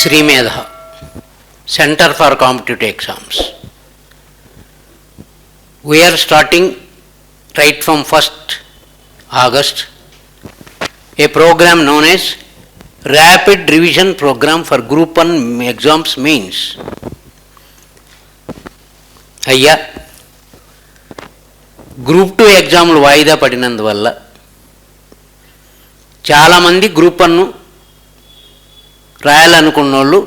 Shrimedha. Centre for competitive exams we're starting right from first August a programme known as rapid revision programme for group one exams means అయ్యా group two ఎగ్జాములు వాయిదా పడినందువల్ల చాలామంది group వన్ను రాయాలనుకున్న వాళ్ళు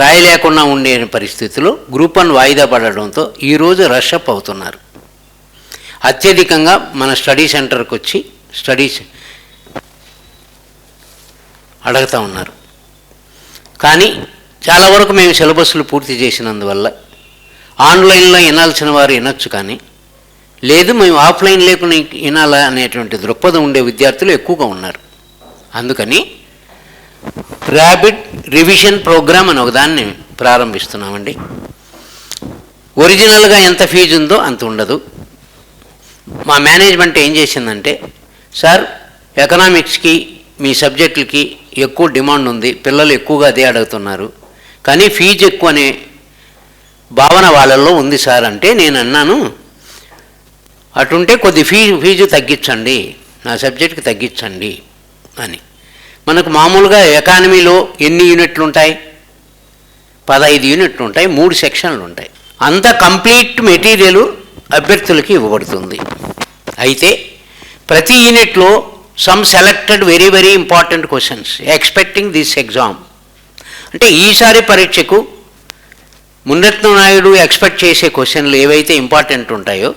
రాయలేకుండా ఉండే పరిస్థితిలో group one వాయిదా పడడంతో ఈరోజు రషప్ అవుతున్నారు. అత్యధికంగా మన స్టడీ సెంటర్కి వచ్చి స్టడీస్ అడుగుతూ ఉన్నారు. కానీ చాలా వరకు మేము సిలబస్లు పూర్తి చేసినందువల్ల ఆన్లైన్లో వినాల్సిన వారు వినొచ్చు కానీ లేదు మేము ఆఫ్లైన్ లేకుండా వినాలా అనేటువంటి దృక్పథం ఉండే విద్యార్థులు ఎక్కువగా ఉన్నారు. అందుకని ర్యాపిడ్ రివిజన్ ప్రోగ్రామ్ అని ఒకదాన్ని ప్రారంభిస్తున్నామండి. ఒరిజినల్గా ఎంత ఫీజు ఉందో అంత ఉండదు. మా మేనేజ్మెంట్ ఏం చేసిందంటే సార్ ఎకనామిక్స్కి మీ సబ్జెక్టులకి ఎక్కువ డిమాండ్ ఉంది పిల్లలు ఎక్కువగా అదే అడుగుతున్నారు. కానీ ఫీజు ఎక్కువ అనే భావన వాళ్ళల్లో ఉంది సార్ అంటే నేను అన్నాను అటుంటే కొద్ది ఫీజు ఫీజు తగ్గించండి నా సబ్జెక్ట్కి తగ్గించండి అని. మనకు మామూలుగా ఎకానమీలో ఎన్ని యూనిట్లు ఉంటాయి? పదహైదు యూనిట్లు ఉంటాయి మూడు సెక్షన్లు ఉంటాయి. అంత కంప్లీట్ మెటీరియల్ అభ్యర్థులకి ఇవ్వబడుతుంది. అయితే ప్రతి యూనిట్లో some selected very very important questions expecting this exam అంటే ఈసారి పరీక్షకు మున్నరత్న నాయుడు ఎక్స్పెక్ట్ చేసే క్వశ్చన్లు ఏవైతే ఇంపార్టెంట్ ఉంటాయో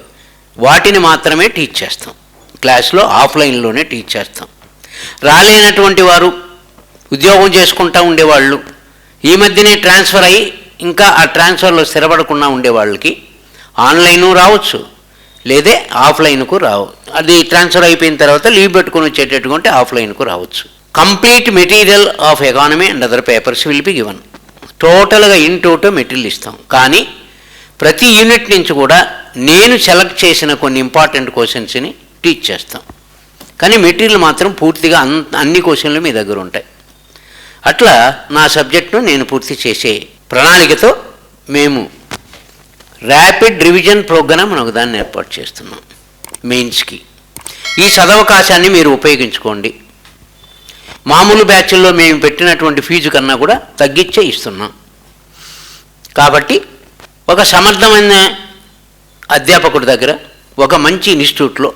వాటిని మాత్రమే టీచ్ చేస్తాం. క్లాస్లో ఆఫ్లైన్లోనే టీచ్ చేస్తాం. రాలేనటువంటి వారు ఉద్యోగం చేసుకుంటూ ఉండేవాళ్ళు. ఈ మధ్యనే ట్రాన్స్ఫర్ అయ్యి ఇంకా ఆ ట్రాన్స్ఫర్లో స్థిరపడకుండా ఉండే వాళ్ళకి ఆన్లైను రావచ్చు లేదే ఆఫ్లైన్కు రావు. అది ట్రాన్స్ఫర్ అయిపోయిన తర్వాత లీవ్ పెట్టుకుని వచ్చేటట్టుగా ఉంటే ఆఫ్లైన్కు రావచ్చు. Complete material of economy and other papers will be given. టోటల్గా ఇన్ టోటో మెటీరియల్ ఇస్తాం. కానీ ప్రతి యూనిట్ నుంచి కూడా నేను సెలెక్ట్ చేసిన కొన్ని ఇంపార్టెంట్ క్వశ్చన్స్ని టీచ్ చేస్తాం. కానీ మెటీరియల్ మాత్రం పూర్తిగా అన్ అన్ని క్వశ్చన్లు మీ దగ్గర ఉంటాయి. అట్లా నా సబ్జెక్టును నేను పూర్తి చేసే ప్రణాళికతో మేము ర్యాపిడ్ రివిజన్ ప్రోగ్రామ్ అని ఒకదాన్ని ఏర్పాటు చేస్తున్నాం మెయిన్స్కి. ఈ సదవకాశాన్ని మీరు ఉపయోగించుకోండి. మామూలు బ్యాచ్ల్లో మేము పెట్టినటువంటి ఫీజు కన్నా కూడా తగ్గించే ఇస్తున్నాం. కాబట్టి ఒక సమర్థమైన అధ్యాపకుడి దగ్గర ఒక మంచి ఇన్స్టిట్యూట్లో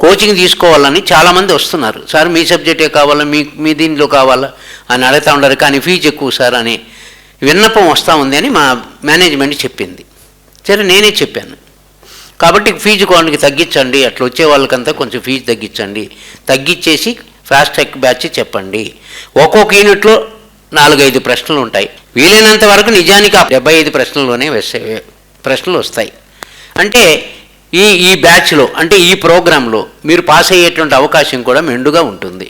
కోచింగ్ తీసుకోవాలని చాలామంది వస్తున్నారు. సార్ మీ సబ్జెక్టే కావాలా? మీ మీ దీనిలో కావాలా? అని అడుగుతూ ఉండరు కానీ ఫీజు ఎక్కువ సార్ అని విన్నపం వస్తూ ఉంది అని మా మేనేజ్మెంట్ చెప్పింది. సరే నేనే చెప్పాను. కాబట్టి ఫీజు వాళ్ళకి తగ్గించండి. అట్లా వచ్చే వాళ్ళకంతా కొంచెం ఫీజు తగ్గించండి. తగ్గించేసి ఫాస్ట్ ట్రాక్ బ్యాచ్ చెప్పండి. ఒక్కొక్క యూనిట్లో నాలుగైదు ప్రశ్నలు ఉంటాయి. వీలైనంత వరకు నిజానికి ఆ డెబ్బై ఐదు ప్రశ్నల్లోనే వస్తాయి ప్రశ్నలు వస్తాయి. అంటే ఈ ఈ బ్యాచ్లో అంటే ఈ ప్రోగ్రాంలో మీరు పాస్ అయ్యేటువంటి అవకాశం కూడా మెండుగా ఉంటుంది.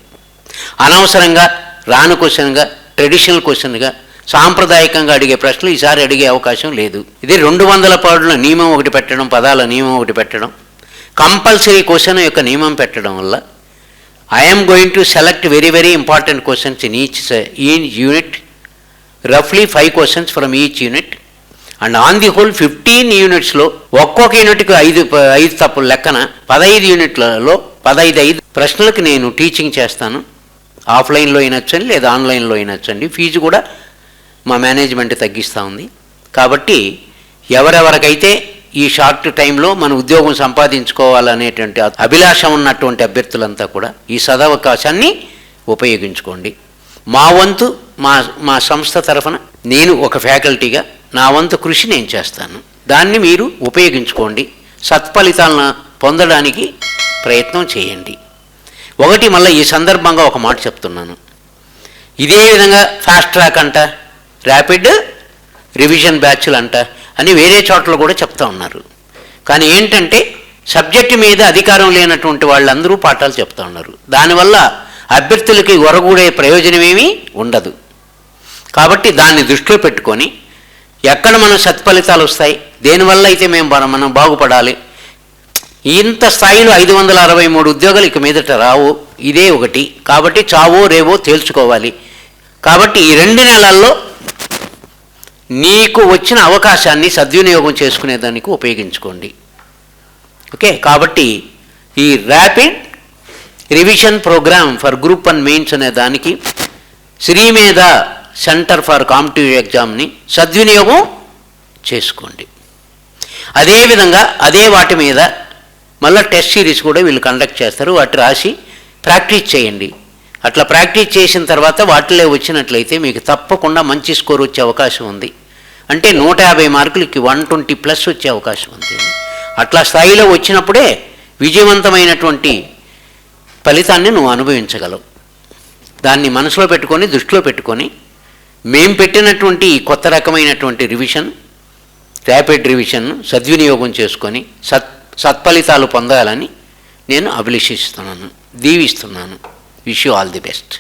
అనవసరంగా రాను క్వశ్చన్గా ట్రెడిషనల్ క్వశ్చన్గా సాంప్రదాయకంగా అడిగే ప్రశ్నలు ఈసారి అడిగే అవకాశం లేదు. ఇది రెండు వందల పాడుల నియమం ఒకటి పెట్టడం పదాల నియమం ఒకటి పెట్టడం కంపల్సరీ క్వశ్చన్ యొక్క నియమం పెట్టడం వల్ల I'm going to select very very important questions in each ఈ unit రఫ్లీ five questions from each unit and on the whole fifteen యూనిట్స్లో ఒక్కొక్క యూనిట్కి ఐదు ఐదు తప్పులు లెక్కన పదహైదు యూనిట్లలో పదహైదు ఐదు ప్రశ్నలకు నేను టీచింగ్ చేస్తాను. ఆఫ్లైన్లో అయినచ్చండి లేదా ఆన్లైన్లో అయినచ్చండి. ఫీజు కూడా మా మేనేజ్మెంట్ తగ్గిస్తూ ఉంది. కాబట్టి ఎవరెవరికైతే ఈ షార్ట్ టైంలో మన ఉద్యోగం సంపాదించుకోవాలనేటువంటి అభిలాష ఉన్నటువంటి అభ్యర్థులంతా కూడా ఈ సదవకాశాన్ని ఉపయోగించుకోండి. మా వంతు మా మా సంస్థ తరఫున నేను ఒక ఫ్యాకల్టీగా నా వంతు కృషి నేను చేస్తాను. దాన్ని మీరు ఉపయోగించుకోండి. సత్ఫలితాలను పొందడానికి ప్రయత్నం చేయండి. ఒకటి మళ్ళీ ఈ సందర్భంగా ఒక మాట చెప్తున్నాను. ఇదే విధంగా ఫాస్ట్ ట్రాక్ అంట ర్యాపిడ్ రివిజన్ బ్యాచ్లు అంట అని వేరే చోట్ల కూడా చెప్తా ఉన్నారు. కానీ ఏంటంటే సబ్జెక్టు మీద అధికారం లేనటువంటి వాళ్ళందరూ పాఠాలు చెప్తా ఉన్నారు. దానివల్ల అభ్యర్థులకి ఒరగూడే ప్రయోజనమేమీ ఉండదు. కాబట్టి దాన్ని దృష్టిలో పెట్టుకొని ఎక్కడ మనం సత్ఫలితాలు వస్తాయి? దేనివల్ల అయితే మేము మనం బాగుపడాలి? ఇంత స్థాయిలో ఐదు వందల అరవై మూడు ఉద్యోగాలు ఇక మీదట రావు. ఇదే ఒకటి. కాబట్టి చావో రేవో తేల్చుకోవాలి. కాబట్టి ఈ రెండు నెలల్లో నీకు వచ్చిన అవకాశాన్ని సద్వినియోగం చేసుకునేదానికి ఉపయోగించుకోండి. ఓకే? కాబట్టి ఈ rapid revision program for group and mains అనే దానికి శ్రీమేధ సెంటర్ ఫర్ కాంపిటేటివ్ ఎగ్జామ్ని సద్వినియోగం చేసుకోండి. అదేవిధంగా అదే వాటి మీద మళ్ళీ టెస్ట్ సిరీస్ కూడా వీళ్ళు కండక్ట్ చేస్తారు వాటి రాసి ప్రాక్టీస్ చేయండి. అట్లా ప్రాక్టీస్ చేసిన తర్వాత వాటిలో వచ్చినట్లయితే మీకు తప్పకుండా మంచి స్కోర్ వచ్చే అవకాశం ఉంది. అంటే నూట యాభై మార్కులకి వన్ ట్వంటీ ప్లస్ వచ్చే అవకాశం ఉంది. అట్లా స్థాయిలో వచ్చినప్పుడే విజయవంతమైనటువంటి ఫలితాన్ని నువ్వు అనుభవించగలవు. దాన్ని మనసులో పెట్టుకొని దృష్టిలో పెట్టుకొని మేము పెట్టినటువంటి కొత్త రకమైనటువంటి రివిజన్ ర్యాపిడ్ రివిషన్ సద్వినియోగం చేసుకొని సత్ సత్ఫలితాలు పొందాలని నేను అభిలషిస్తున్నాను దీవిస్తున్నాను. Wish you all the best